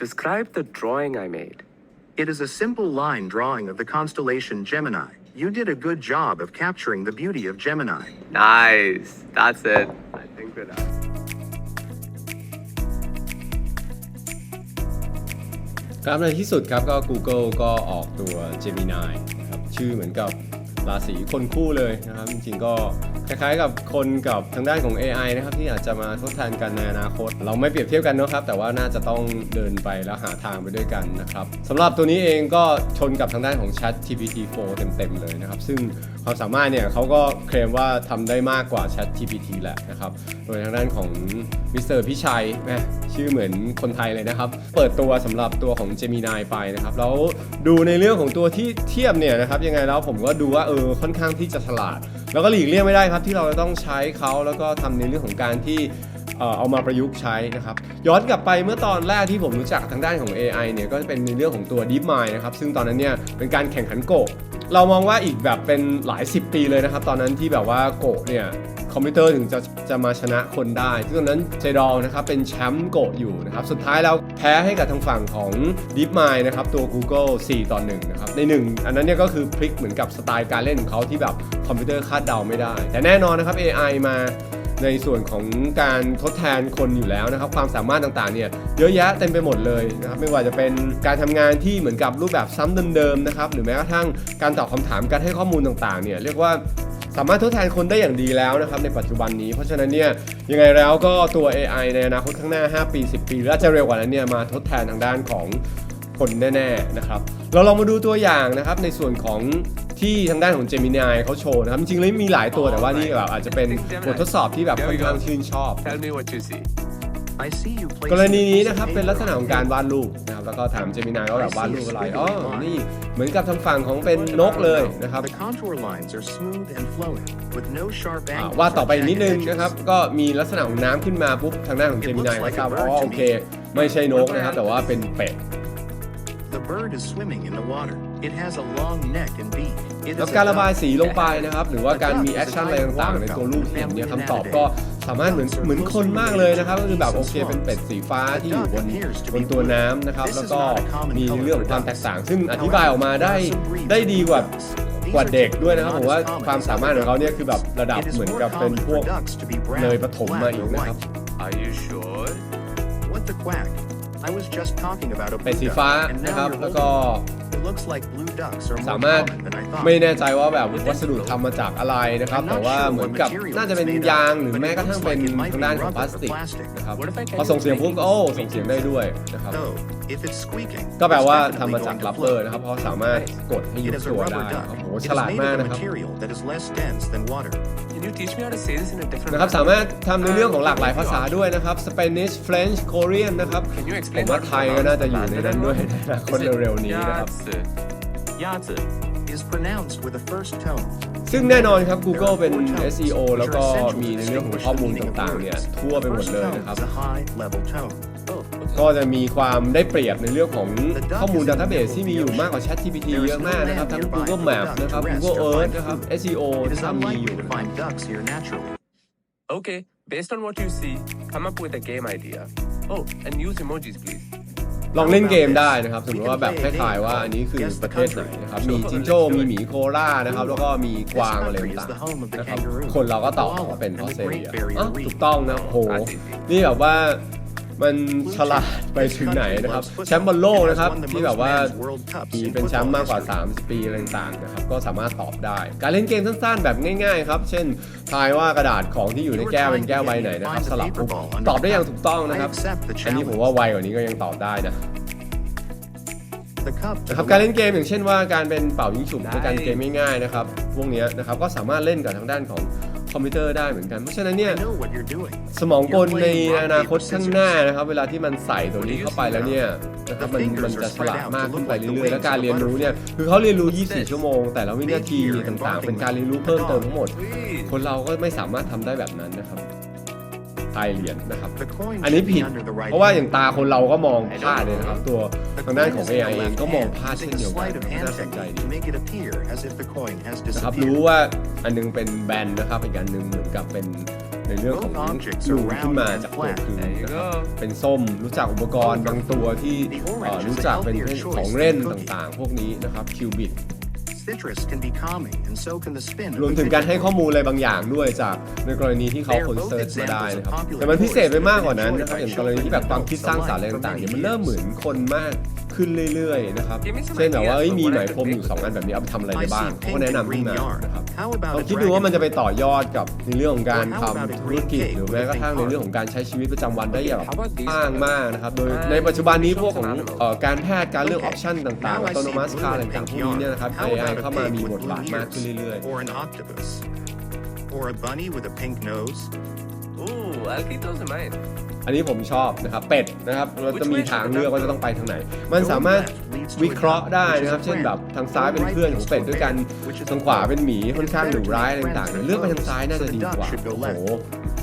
Describe the drawing I made. It is a simple line drawing of the constellation Gemini. You did a good job of capturing the beauty of Gemini. Nice. That's it. I think we're done. ครับในที่สุดครับก็ Google ก็ออกตัว Gemini นะครับชื่อเหมือนกับราศีคนคู่เลยนะครับ จริงๆก็ คล้ายๆ กับคนกับทางด้านของ AI นะครับที่อาจจะมาทดแทนกันในอนาคต เราไม่เปรียบเทียบกันนะครับแต่ว่าน่าจะต้องเดินไปแล้วหาทางไปด้วยกันนะครับสำหรับตัวนี้เองก็ชนกับทางด้านของ Chat GPT 4เต็มๆเลยนะครับซึ่งความสามารถเนี่ยเขาก็เคลมว่าทำได้มากกว่า Chat GPT แหละนะครับโดยทางด้านของมิสเตอร์พิชัยแหมชื่อเหมือนคนไทยเลยนะครับ เปิดตัวสำหรับตัวของ Gemini ไปนะครับแล้วดูในเรื่องของตัวที่เทียบเนี่ยนะครับยังไงแล้วผมก็ดูว่าเออค่อนข้างที่จะฉลาด แล้วก็หลีกเลี่ยงไม่ได้ครับที่เราจะต้องใช้เขาแล้วก็ทำในเรื่องของการที่เอามาประยุกต์ใช้นะครับ ย้อนกลับไปเมื่อตอนแรกที่ผมรู้จักทางด้านของ AI เนี่ยก็จะเป็นในเรื่องของตัว DeepMind นะครับ ซึ่งตอนนั้นเนี่ยเป็นการแข่งขันโกะเรามองว่าอีกแบบเป็นหลาย 10 ปีเลยนะครับ ตอนนั้นที่แบบว่าโกะเนี่ย คอมพิวเตอร์ถึงจะจะมาชนะคนได้ซึ่งตอนนั้นเจดอลนะครับเป็นแชมป์โกะอยู่นะครับ สุดท้ายแล้วแพ้ให้กับทางฝั่งของ DeepMind นะครับ ตัว Google 4 ต่อ1นะครับ ใน 1 อันนั้นเนี่ยก็คือพลิกเหมือนกับสไตล์การเล่นของเขาที่แบบคอมพิวเตอร์คาดเดาไม่ได้ แต่แน่นอนนะครับ AI มาในส่วนของการทดแทนคนอยู่แล้วนะครับ ความสามารถต่างๆเนี่ยเยอะแยะเต็มไปหมดเลยนะครับไม่ว่าจะเป็นการทำงานที่เหมือนกับรูปแบบซ้ำเดิมๆนะครับหรือแม้กระทั่งการตอบคำถามการให้ข้อมูลต่างๆเนี่ยเรียกว่า สามารถทดแทนคนได้อย่างดีแล้วนะครับในปัจจุบันนี้ เพราะฉะนั้นเนี่ยยังไงแล้วก็ตัว AI ในอนาคตข้างหน้า 5 ปี 10 ปีหรืออาจจะเร็วกว่านั้นเนี่ยมาทดแทนทางด้านของคนแน่ๆนะครับเราลองมาดูตัวอย่างนะครับในส่วนของที่ทางด้านของ Gemini เขาโชว์นะครับ จริงๆแล้วมีหลายตัวแต่ว่านี่แบบอาจจะเป็นบททดสอบที่แบบค่อนข้างชื่นชอบ กร placing ณี a นี้ piece นะครับ of เป็นลักษณะ paper ของ on การ the วาด table. รูปนะครับแล้วก็ถาม Gemini ว่าแบบวาดรูปอะไรอ๋อนี่เหมือนกับทางฝั่งของเป็นนกเลยนะครับ The contour lines are smooth and flowing with no sharp อ่า angles วาดต่อไปอีก or นิดนึง jagged นะครับ edges. ก็มีลักษณะของน้ำขึ้นมาปุ๊บทางด้านของ Gemini ก็ทราบว่าอ๋อโอเค ไม่ใช่นกนะครับแต่ว่าเป็นเป็ด The bird is swimming in the water. It has a long neck and beak. It แล้ว is การ a ระบาย duck. สีลงไปนะครับ หรือว่าการมีแอคชั่นอะไรต่างๆในตัวรูปเห็นเนี่ยคำตอบก็สามารถเหมือนเหมือนคนมากเลยนะครับ ก็คือแบบโอเคเป็นเป็ดสีฟ้าที่อยู่บนบนตัวน้ำนะครับ แล้วก็มีเรื่องของความแตกต่าง ซึ่งอธิบายออกมาได้ได้ดีกว่ากว่าเด็กด้วยนะครับผมว่าความสามารถของเขาเนี่ยคือแบบระดับ It is เหมือน more กับเป็น common พว for ก ducks to be brown, เลยปฐมมา black, อีก or นะครับ white. Are you sure? What the quack? I was just talking about a เป็ด blue สี duck, ฟ้า and นะครับ now you're แล้วก็ holding it. It looks like blue ducks are สา more มารถ common than I thought. ไม่แน่ใจว่าแบบวัสดุทำมาจากอะไรนะครับ แต่ว่าเหมือนกับน่าจะเป็นยางหรือแม้กระทั่งเป็นทางด้านของพลาสติกนะครับพอส่งเสียงปุ๊บก็โอ้ส่งเสียงได้ด้วยนะครับ So, if it's squeaking, ก็แปล it's ว่า definitely ทำมาจาก going to รับเบอ float. ร์นะครับเพราะสามารถกดให้ยุ It บ is a ตัว rubber ได้ duck. ครับโอ้โห It ฉ is ลาด made มาก of a นะครับ material that is less dense than water. Can you teach me how to say this in a different นะครับสามารถทำในเรื่องของหลากหลายภาษาด้วยนะครับ Spanish French Korean นะครับ Can you ผม explain ว่า how to ไทยก็น่าจะอยู่ pronounce ในนั้นด้วยในอนาคต Is it เร็วๆนี้นะครับ Yatsu? Yatsu. Is pronounced with a first tone. ซึ่งแน่นอนครับ Google เป็น SEO แล้วก็มีในเรื่องของข้อมูลต่างๆเนี่ยทั่วไปหมด First เลย tone นะครับ is a high level tone. Oh, okay. ก็จะมีความได้เปรียบในเรื่องของข้อมูล Database ที่มีอยู่มากกว่า ChatGPT เยอะมากนะครับ ทั้ง Google Map นะครับ Google Earth นะครับ SEO It is ที่มีอยู่ unlikely to find ducks here naturally. Okay, based on what you see, come up with a game idea. Oh, and use emojis, please. ลองเล่นเกมได้นะครับสมมติว่าแบบให้ายว่าอันนี้คือประเทศไหนนะครับ มีจิงโจ้ มีหมีโคล่านะครับ แล้วก็มีกวางอะไรต่างๆนะครับ คนเราก็ตอบว่าเป็นออสเตรเลียอ๋อถูกต้องนะโห นี่แบบว่า มันฉลาดไปถึงไหนนะครับ แชมป์บอลโลกนะครับ ที่แบบว่ามีเป็นแชมป์มากกว่า 30 ปีอะไรต่างๆนะครับ ก็สามารถตอบได้ การเล่นเกมสั้นๆ แบบง่ายๆครับ เช่น ทายว่ากระดาษของที่อยู่ในแก้วเป็นแก้วใบไหนนะครับ สลับปุ๊บตอบได้อย่างถูกต้องนะครับ อันนี้ผมว่าไวกว่านี้ก็ยังตอบได้นะนะครับการเล่นเกมอย่างเช่นว่าการเป็นเป่ายิงฉุบเป็นการเกมง่ายๆนะครับพวกเนี้ยนะครับก็สามารถเล่นกับทางด้านของ คอมพิวเตอร์ได้เหมือนกัน เพราะฉะนั้นเนี่ย I know what you're doing. สมองกลในอนาคตข้างหน้านะครับ เวลาที่มันใส่ตัวนี้เข้าไปแล้วเนี่ยนะครับมันมันจะฉลาดมากขึ้นไปเรื่อยๆ และการเรียนรู้เนี่ยคือเขาเรียนรู้ 24 ชั่วโมง แต่ละวินาทีต่างๆ เป็นการเรียนรู้เพิ่มเติมทั้งหมด Please. คนเราก็ไม่สามารถทำได้แบบนั้นนะครับ ทายเหรียญนะครับ The coin อันนี้ should ผิ be ด under the right เพราะว่าอย่าง hand. ตาคนเราก็มองพลาดเลยนะครับ ตัว The ทางด้าน coin ของ is in the AI เอง left ก็มอง hand, พลาดเช่น using เดี a ยวกัน sleight of hand น่าสนใจ technique ดี to make it appear as if the coin has นะครับ disappeared. รู้ว่าอันนึงเป็นแบนนะครับ อีกอันหนึงเหมือนกับเป็นในเรื่องของ Both objects ลู are ขึ้น round มา and จากตัว flat. คือ There you นะครับ go. เป็นส้มรู้จักอุปกรณ์บางตัวที่ The orange เอ่อ is a รู้จักเป็น healthier choice ของเล่น than cookie. ต่างๆ พวกนี้นะครับคิวบิต Citrus can be calming, and so can the spin. of รวม the ถึงการให้ fidget ข้อ tool. มูลอะไรบางอย่างด้วยจากในกรณีที่เขาคนเซิร์ชมาได้นะครับ แต่มันพิเศษไปมากกว่านั้นนะครับอย่างกรณีที่แบบความคิดสร้างสรรค์อะไรต่างๆเนี่ยมันเริ่มเหมือนคนมากขึ้นเรื่อยๆนะครับ เช่นแบบว่าเอ้ยมีไหมพรมอยู่สองอันแบบนี้เอาไปทำอะไร I ได้บ้าง see เขาก็ pink แนะ and นำขึ้น green มา yarn. นะครับ How ล about อง a คิดดูว่ามันจะไป dragon? ต่อยอดกับในเรื่องของการ Or how about ทำ a ธุรกิจ cake หรือ with แม้กระทั่ง pink ในเรื่องของการใช้ชีวิตประจำวันได้อย่าง How about these อ้าง colors? มากนะครับ โดย Uh, ในปัจจุบันนี้พวกของ animals. เอ่อการแพทย์การเลือกออปชันต่างๆ Now อั I ต see โนมัติ blue ค่า and อะไรต่าง pink ๆพวกนี้เนี่ยนะครับ yarn. How AI about เข้า a มามี pig บ with ท blue บาทมากขึ้น ears? เรื่อย Or an octopus? Or a bunny with a pink nose? Ooh, I'll keep those in mind. ๆอันนี้ผมชอบนะครับเป็ดนะครับเราจะมีทางเลือกว่าจะต้องไปทางไหน มัน Going สามารถ left leads to a วิเคราะห์ dog, ได้ which is นะครับ a เช่น friend. แบบทางซ้ายเป็นเพื่อนของเป็ดด้วยกันทางขวาเป็นหมีค่อนข้างดุร้ายอะไรต่างๆเนี่ยเลือกไปทางซ้ายน่าจะดีกว่าโอ้โห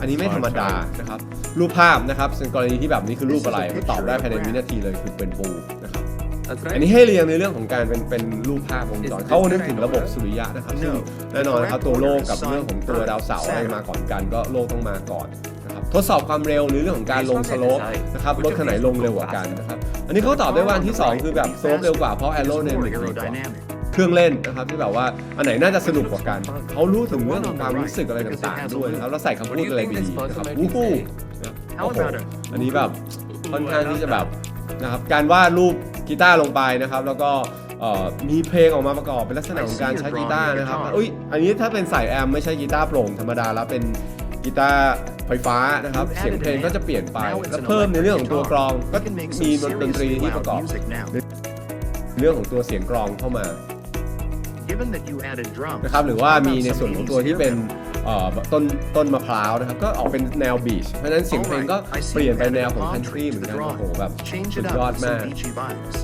อันนี้ไม่ธรรมดานะครับรูปภาพนะครับซึ่งกรณีที่แบบนี้คือรูปอะไรมันตอบได้ภายในวินาทีเลยคือเป็นปูนะครับ That's อัน right. นี้ให้เรียงในเรื่องของการเป็นเป็นรูปภาพวงจรเขานึกถึงระบบสุริยะนะครับซึ่งแน่นอนนะครับตัวโลกกับเรื่องของตัวดาวเสาร์อะไรมาก่อนกัน ก็โลกต้องมาก่อนนะครับทดสอบความเร็วในเรื่องของการลงสโลปนะครับรถคันไหนลงเร็วกว่ากันนะครับอันนี้เขาตอบได้ว่าอันที่สองคือแบบสโลปเร็วกว่าเพราะแอโร It's เด more มิกดีกว่า aerodynamic. เครื่องเล่นนะครับที่แบบว่าอันไหนน่าจะสนุกกว่ากัน เขารู้ถึงเรื่องของความรู้สึกอะไรต่างๆด้วยนะครับแล้วใส่คำพูดอะไรดีๆนะครับวู้ฮู้นะครับโอ้โหอันนี้แบบค่อนข้างที่จะแบบนะครับการวาดรูป กีตาร์ลงไปนะครับ แล้วก็เอ่อมีเพลงออกมาประกอบเป็นลักษณะของการใช้กีตาร์นะครับอุ้ยอันนี้ถ้าเป็นสายแอมไม่ใช่กีตาร์โปร่งธรรมดาแล้วเป็นกีตาร์ไฟฟ้านะครับ เสียงเพลงก็จะเปลี่ยนไป แล้วเพิ่มในเรื่องของตัวกรองก็ You can make มี some ดนตรี seriously ที่ประกอบ loud music now. เรื่องของตัวเสียงกรองเข้ามา Given that you added drums, นะครับหรือว่า how about มีใน some ส่วนของ 80s ตัวที่เป็น rhythm? เอ่อต้นต้นมะพร้าวนะครับ ก็ออกเป็นแนวบีช เพราะฉะนั้นเสียงเพลงก็ Alright, I see เปลี่ยนไป you แนว added ของ palm คันทรี trees เหมื to อน the กันโอ้โห drawing. แบบ Change สุ it ด up ยอด with มาก some beachy vibes.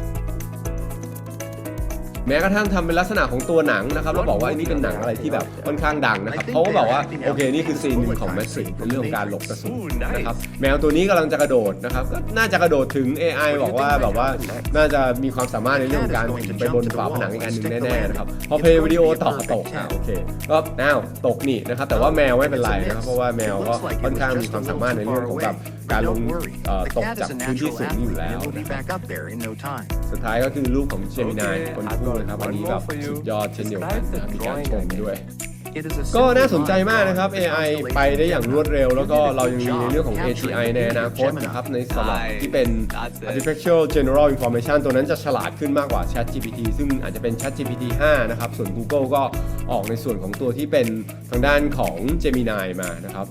แม้กระทั่งทำเป็นลักษณะของตัวหนังนะครับแล้วบอกว่าอันนี้เป็นหนังอะไรที่แบบค่อนข้างดังนะครับเขาก็บอกว่าโอเคนี่คือซีนหนึ่งของแมทริกเป็นเรื่องของการหลบกระสุนนะครับแมวตัวนี้กำลังจะกระโดดนะครับก็น่าจะกระโดดถึง AI บอกว่าแบบว่าน่าจะมีความสามารถในเรื่องของการถึงไปบนฝาผนังอีกอันหนึ่งแน่ๆนะครับพอเพลย์วิดีโอต่อตกอะโอเคก็อ้าวตกนี่นะครับแต่ว่าแมวไม่เป็นไรนะครับเพราะว่าแมวก็ค่อนข้างมีความสามารถในเรื่องของแบบการลง Don't worry, เอ่อ the ตก cat จาก is a พื้นที่ natural สูงอยู่ athlete แล้ว and will be นะครับ back up there in no time. สุดท้ายก็คือรูปของเจมินาย Okay, คน I've พูด got นะครับอัน one นี้แบบ more for you. สุดยอดเช่นเดียวกัน Describe the นะมีการ drawing ชม technique. ด้วย It is a ก็ simple น่าสนใจมาก line นะครับ drawing of the AI constellation ไปได้อย่างรวดเร็ว แล้วก็ You did a เรายังมี good ใน job เรื่องของ capturing AGI the ในอ beauty นา of คต Gemini. นะครับในสลับ Right. ที่เป็น That's it. artificial general information ตัวนั้นจะฉลาดขึ้นมากกว่า ChatGPT ซึ่งอาจจะเป็น ChatGPT 5 นะครับ ส่วน Google ก็ออกในส่วนของตัวที่เป็นทางด้านของ Gemini มานะครับ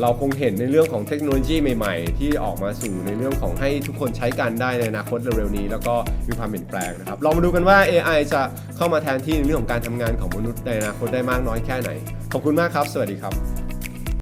เราคงเห็นในเรื่องของเทคโนโลยีใหม่ ๆ ที่ออกมาสู่ในเรื่องของให้ทุกคนใช้กันได้ในอนาคตเร็วๆนี้ แล้วก็มีความเปลี่ยนแปลงนะครับลองมาดูกันว่า AI จะเข้ามาแทนที่ในเรื่องของการทำงานของมนุษย์ในอนาคตได้มากน้อยแค่ไหน ขอบคุณมากครับ สวัสดีครับ